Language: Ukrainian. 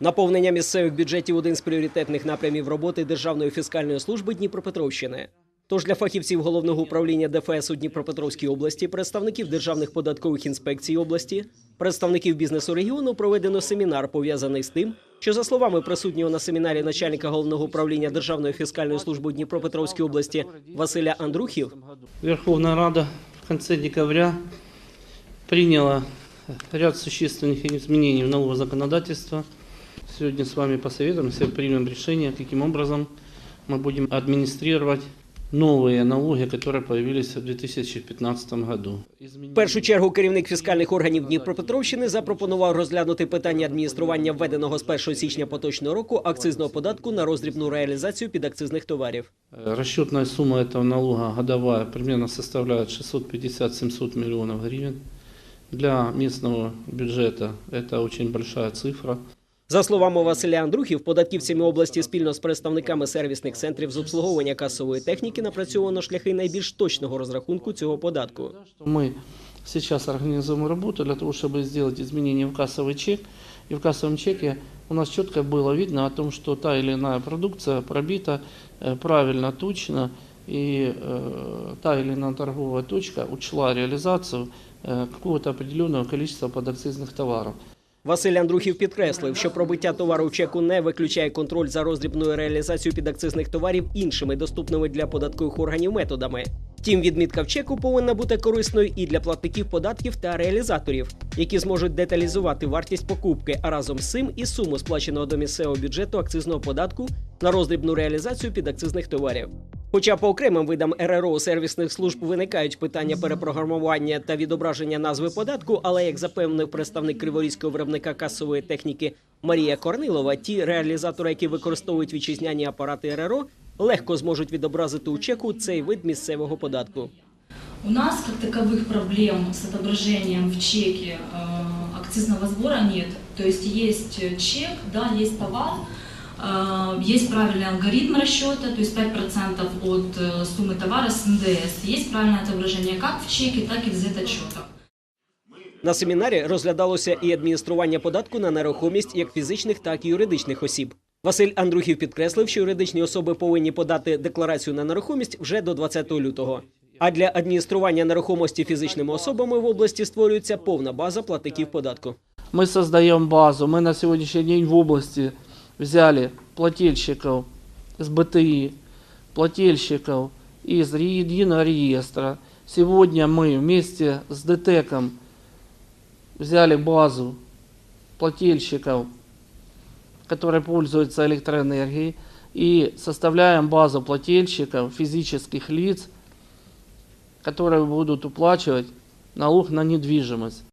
Наповнення місцевих бюджетів один з пріоритетних напрямів роботи Державної фіскальної служби Дніпропетровщини. Тож для фахівців головного управління ДФС у Дніпропетровській області, представників державних податкових інспекцій області, представників бізнесу регіону проведено семінар, пов'язаний з тим, що за словами присутнього на семінарі начальника головного управління Державної фіскальної служби у Дніпропетровській області Василя Андрухів, Верховная Рада в конце декабря приняла ряд существенных изменений в налоговое законодательство. Сегодня с вами посоветуемся, примем решение, каким образом мы будем администрировать новые налоги, которые появились в 2015 году. В першу чергу керівник фіскальних органів Дніпропетровщини запропонував розглянути питання адміністрування введеного з 1 січня поточного року акцизного податку на роздрібну реалізацію підакцизних товарів. Э, Расчетная сумма этого налога годовая примерно составляет 650-700 миллионов гривен. Для местного бюджета это очень большая цифра. За словами Василя Андрухів, податківцями області спільно з представниками сервісних центрів з обслуговування касової техніки напрацьовано шляхи найбільш точного розрахунку цього податку. Мы сейчас организуем работу для того, чтобы сделать изменения в кассовый чек. И в кассовом чеке у нас четко было видно о том, что та или иная продукция пробита э, правильно, точно, и э, та или иная торговая точка учла реализацию э, какого-то определенного количества подакцизных товаров. Василь Андрухів підкреслив, що пробиття товару в чеку не виключає контроль за роздрібною реалізацією підакцизних товарів іншими доступними для податкових органів методами. Втім, відмітка в чеку повинна бути корисною і для платників податків та реалізаторів, які зможуть деталізувати вартість покупки, а разом з цим і суму сплаченого до місцевого бюджету акцизного податку на роздрібну реалізацію підакцизних товарів. Хоча по окремим видам РРО сервісних служб виникають питання перепрограмування та відображення назви податку, але як запевнив представник криворізького виробника касової техніки Марія Корнилова, ті реалізатори, які використовують вітчизняні апарати РРО, легко зможуть відобразити у чеку цей вид місцевого податку. У нас как таковых проблем с отображением в чеке э, акцизного сбора нет. То есть есть э, чек, да, есть товар, э, есть правильный алгоритм расчета, то есть 5% от э, суммы товара с НДС. Есть правильное отображение как в чеке, так и в Z-отчетах. На семінарі розглядалося і адміністрування податку на нерухомість як фізичних, так і юридичних осіб. Василь Андрухів підкреслив, що юридичні особи повинні подати декларацію на нерухомість вже до 20 лютого. А для адміністрування нерухомості фізичними особами в області створюється повна база платників податку. Мы создаем базу. Мы на сегодняшний день в области взяли плательщиков с БТИ, плательщиков из единого реестра. Сегодня мы вместе с ДТЭКом взяли базу плательщиков, которые пользуются электроэнергией, и составляем базу плательщиков, физических лиц, которые будут уплачивать налог на недвижимость.